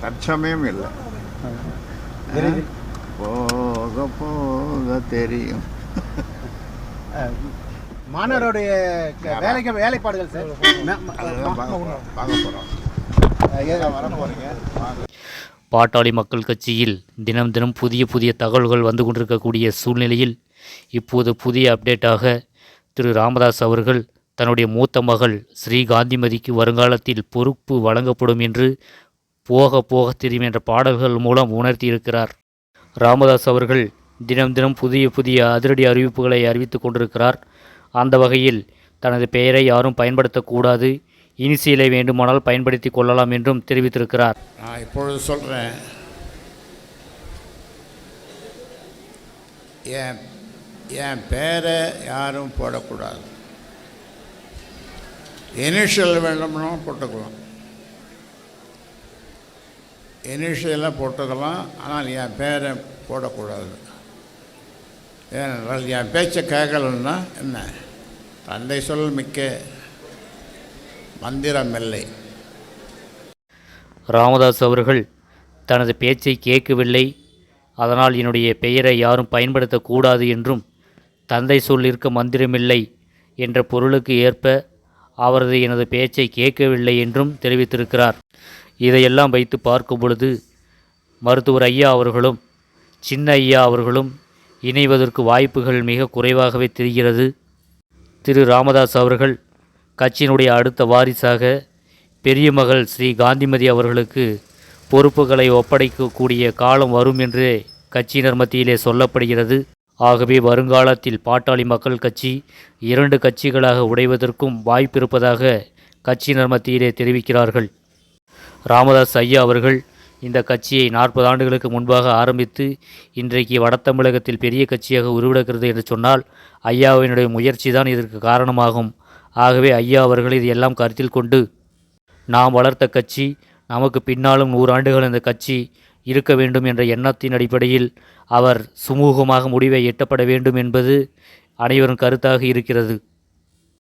தற்சமயம் இல்லை போக போக தெரியும். மாணவருடைய வேலைக்கு வேலைப்பாடுகள் சார்? பார்க்க போகிறோம் வர போகிறீங்க பாட்டாளி மக்கள் கட்சியில் தினம் தினம் புதிய புதிய தகவல்கள் வந்து கொண்டிருக்கக்கூடிய சூழ்நிலையில் இப்போது புதிய அப்டேட்டாக திரு ராமதாஸ் அவர்கள் தன்னுடைய மூத்த மகள் ஸ்ரீ காந்திமதிக்கு வருங்காலத்தில் பொறுப்பு வழங்கப்படும் என்று போக போக தெரியும் என்ற பாடல்கள் மூலம் உணர்த்தியிருக்கிறார். ராமதாஸ் அவர்கள் தினம் தினம் புதிய புதிய அதிரடி அறிவிப்புகளை அறிவித்துக் கொண்டிருக்கிறார். அந்த வகையில் தனது பெயரை யாரும் பயன்படுத்தக்கூடாது இனிசியலை வேண்டுமானால் பயன்படுத்தி கொள்ளலாம் என்றும் தெரிவித்திருக்கிறார். நான் இப்பொழுது சொல்கிறேன் என் என் பேரை யாரும் போடக்கூடாது. இனிஷியல் வேண்டும்னா போட்டுக்கலாம். இனிஷியலாக போட்டுக்கலாம் ஆனால் என் பேரை போடக்கூடாது. ஏனென்றால் என் பேச்சை கேட்கலன்னா என்ன? தந்தை சொல் மிக்க மந்திரமில்லை ராமதாஸ் அவர்கள் தனது பேச்சை கேட்கவில்லை. அதனால் என்னுடைய பெயரை யாரும் பயன்படுத்தக்கூடாது என்றும் தந்தை சொல் இருக்க மந்திரமில்லை என்ற பொருளுக்கு ஏற்ப அவரது எனது பேச்சை கேட்கவில்லை என்றும் தெரிவித்திருக்கிறார். இதையெல்லாம் வைத்து பார்க்கும் பொழுது மருத்துவர் ஐயா அவர்களும் சின்ன ஐயா அவர்களும் இணைவதற்கு வாய்ப்புகள் மிக குறைவாகவே தெரிகிறது. திரு. ராமதாஸ் அவர்கள் கட்சியினுடைய அடுத்த வாரிசாக பெரிய மகள் ஸ்ரீ காந்திமதி அவர்களுக்கு பொறுப்புகளை ஒப்படைக்கக்கூடிய காலம் வரும் என்று கட்சியினர் மத்தியிலே சொல்லப்படுகிறது. ஆகவே வருங்காலத்தில் பாட்டாளி மக்கள் கட்சி இரண்டு கட்சிகளாக உடைவதற்கும் வாய்ப்பிருப்பதாக கட்சியினர் மத்தியிலே தெரிவிக்கிறார்கள். ராமதாஸ் ஐயா அவர்கள் இந்த கட்சியை நாற்பது ஆண்டுகளுக்கு முன்பாக ஆரம்பித்து இன்றைக்கு வடத்தமிழகத்தில் பெரிய கட்சியாக உருவெடுக்கிறது என்று சொன்னால் ஐயாவினுடைய முயற்சி தான் இதற்கு காரணமாகும். ஆகவே ஐயா அவர்கள் இதையெல்லாம் கருத்தில் கொண்டு நாம் வளர்த்த கட்சி நமக்கு பின்னாலும் நூறாண்டுகள் இந்த கட்சி இருக்க வேண்டும் என்ற எண்ணத்தின் அடிப்படையில் அவர் சுமூகமாக முடிவை எட்டப்பட வேண்டும் என்பது அனைவரும் கருத்தாக இருக்கிறது.